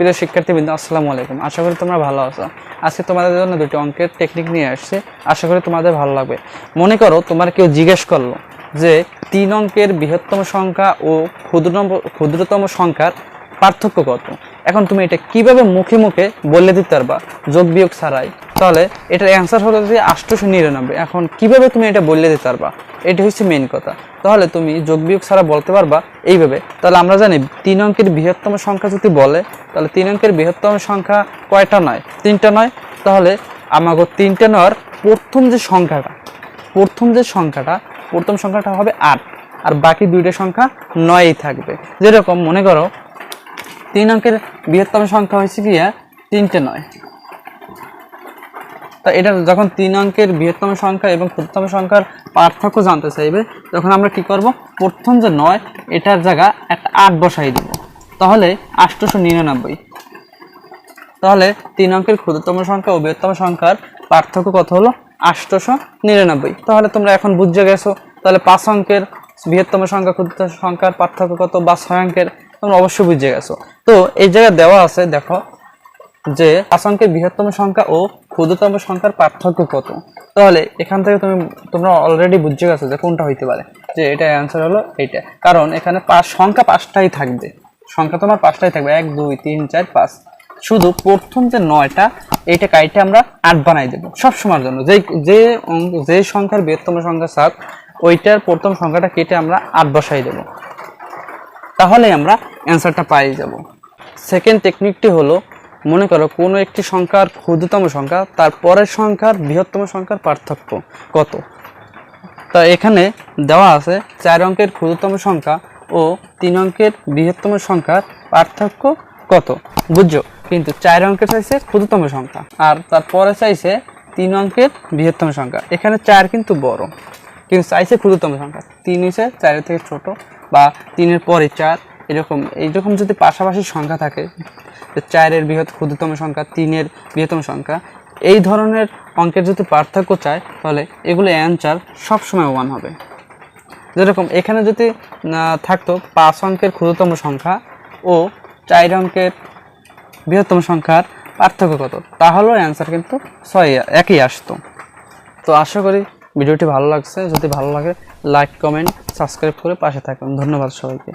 প্রিয় শিক্ষার্থীবৃন্দ, আসসালামু আলাইকুম। আশা করি তোমরা ভালো আছো। আজকে তোমাদের জন্য দুটি অঙ্কের টেকনিক নিয়ে আসছে। আশা করি তোমাদের ভালো লাগবে। মনে করো তোমার কেউ জিজ্ঞেস করল যে, তিন অঙ্কের বৃহত্তম সংখ্যা ও ক্ষুদ্রতম ক্ষুদ্রতম সংখ্যার পার্থক্য কত? এখন তুমি এটা কীভাবে মুখে মুখে বলে দিতে পারবা? যোগ বিয়োগ ছাড়াই। তাহলে এটার অ্যান্সার হলো যে আটশোশো নিরানব্বই। এখন কীভাবে তুমি এটা বললে দিতে পারবা এটা হচ্ছে মেন কথা। তাহলে তুমি যোগ বিয়োগ ছাড়া বলতে পারবা এইভাবে। তাহলে আমরা জানি তিন অঙ্কের বৃহত্তম সংখ্যা যদি বলে, তাহলে তিন অঙ্কের বৃহত্তম সংখ্যা কয়টা নয়? তিনটা নয়। তাহলে আমাকে তিনটা নয় প্রথম যে সংখ্যাটা, প্রথম যে সংখ্যাটা, প্রথম সংখ্যাটা হবে আট। আর বাকি দুইটা সংখ্যা নয়ই থাকবে। যেরকম মনে করো, তিন অঙ্কের বৃহত্তম সংখ্যা হয়েছে গিয়া তিনটে নয়। তা এটা যখন তিন অঙ্কের বৃহত্তম সংখ্যা এবং ক্ষুদ্রতম সংখ্যার পার্থক্য জানতে চাইবে, তখন আমরা কি করব? প্রথম যে নয়, এটার জায়গা একটা আট বসাই দিব। তাহলে আটশোশো নিরানব্বই। তাহলে তিন অঙ্কের ক্ষুদ্রতম সংখ্যা ও বৃহত্তম সংখ্যার পার্থক্য কত হলো? আটশোশো নিরানব্বই। তাহলে তোমরা এখন বুঝে গেছো। তাহলে পাঁচ অঙ্কের বৃহত্তম সংখ্যা, ক্ষুদ্রতম সংখ্যার পার্থক্য কত বা ছয় অঙ্কের? তোমরা অবশ্যই বুঝে গেছো। তো এই জায়গায় দেওয়া আছে, দেখো যে অঙ্কের বৃহত্তম সংখ্যা ও ক্ষুদ্রতম সংখ্যার পার্থক্য কত? তাহলে এখান থেকে তুমি, তোমরা অলরেডি বুঝে গেছো যে কোনটা হইতে পারে। যে এটা অ্যান্সার হলো এইটা। কারণ এখানে পাঁচ, সংখ্যা পাঁচটাই থাকবে। সংখ্যা তোমার পাঁচটাই থাকবে। এক, দুই, তিন, চার, পাঁচ। শুধু প্রথম যে নয়টা, এইটা কাইটে আমরা আট বানাই দেবো সব সময়ের জন্য। যে যে যে সংখ্যার বৃহত্তম সংখ্যা সাত, ওইটার প্রথম সংখ্যাটা কেটে আমরা আট বসাই দেবো। তাহলে আমরা অ্যান্সারটা পাই যাব। সেকেন্ড টেকনিকটি হলো মনে করো কোনো একটি সংখ্যার ক্ষুদ্রতম সংখ্যা, তার পরের সংখ্যার বৃহত্তম সংখ্যার পার্থক্য কত? তা এখানে দেওয়া আছে চার অঙ্কের ক্ষুদ্রতম সংখ্যা ও তিন অঙ্কের বৃহত্তম সংখ্যার পার্থক্য কত? বুঝছ? কিন্তু চার অঙ্কের চাইছে ক্ষুদ্রতম সংখ্যা আর তারপরে চাইছে তিন অঙ্কের বৃহত্তম সংখ্যা। এখানে চার কিন্তু বড়। কিন্তু চাইছে ক্ষুদ্রতম সংখ্যা। তিন হচ্ছে চারের থেকে ছোট বা তিনের পরে চার, এরকম, এইরকম যদি পাশাপাশি সংখ্যা থাকে চারের বৃহৎ ক্ষুদ্রতম সংখ্যা, তিনের বৃহত্তম সংখ্যা, এই ধরনের অঙ্কের যদি পার্থক্য চায়, তাহলে এগুলো অ্যান্সার সবসময় ওয়ান হবে। যেরকম এখানে যদি থাকতো পাঁচ অঙ্কের ক্ষুদ্রতম সংখ্যা ও চার অঙ্কের বৃহত্তম সংখ্যার পার্থক্য কত, তাহলেও অ্যান্সার কিন্তু ছয় একই আসতো। তো আশা করি ভিডিওটি ভালো লাগছে। যদি ভালো লাগে লাইক কমেন্ট সাবস্ক্রাইব করে পাশে থাকুন। ধন্যবাদ সবাইকে।